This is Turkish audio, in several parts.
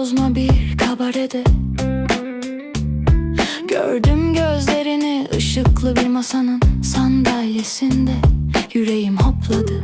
bozma bir kabarede. Gördüm gözlerini ışıklı bir masanın sandalyesinde. Yüreğim hopladı.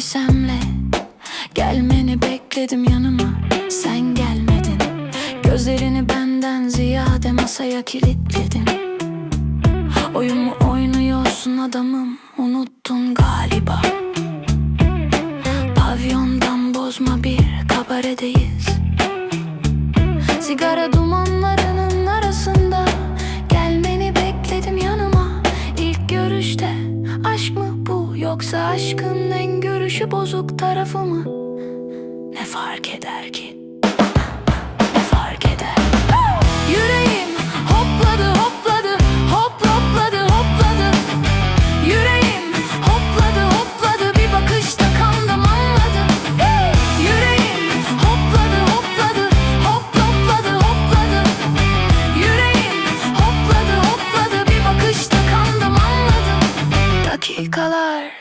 Elbisemle Gelmeni bekledim yanıma. Sen gelmedin. Gözlerini benden ziyade masaya kilitledin. Oyun mu oynuyorsun adamım unuttun galiba. Pavyondan bozma bir kabaredeyiz. Sigara dumanlarının arasında Gelmeni bekledim yanıma. İlk görüşte aşk mı bu Yoksa aşkın en görüşü bozuk tarafı mı? Ne fark eder ki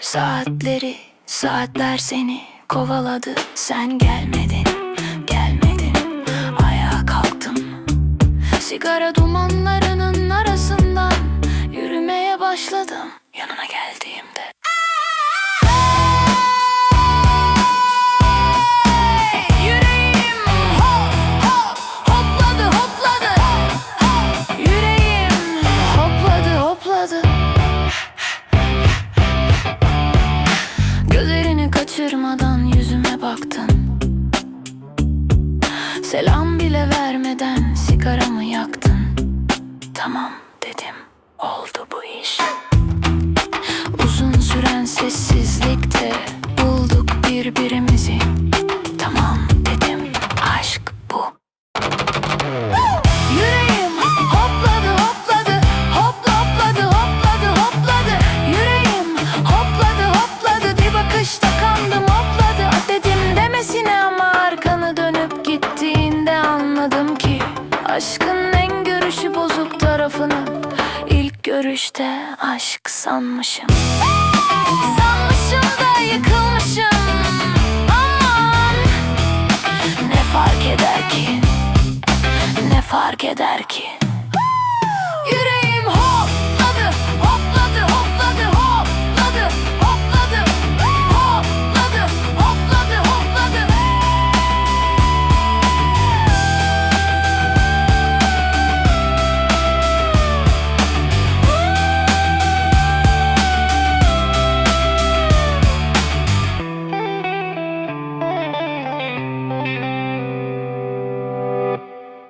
saatleri saatler seni kovaladı. Sen gelmedin gelmedin. Ayağa kalktım. Sigara dumanlarının Kaçırmadan yüzüme baktın. Selam bile vermeden sigaramı yaktın. Tamam dedim oldu bu iş. Uzun süren sessizlikte bulduk birbirimizi Aşkın en görüşü bozuk tarafını ilk görüşte aşk sanmışım. Sanmışım da yıkılmışım. Aman ne fark eder ki? Ne fark eder ki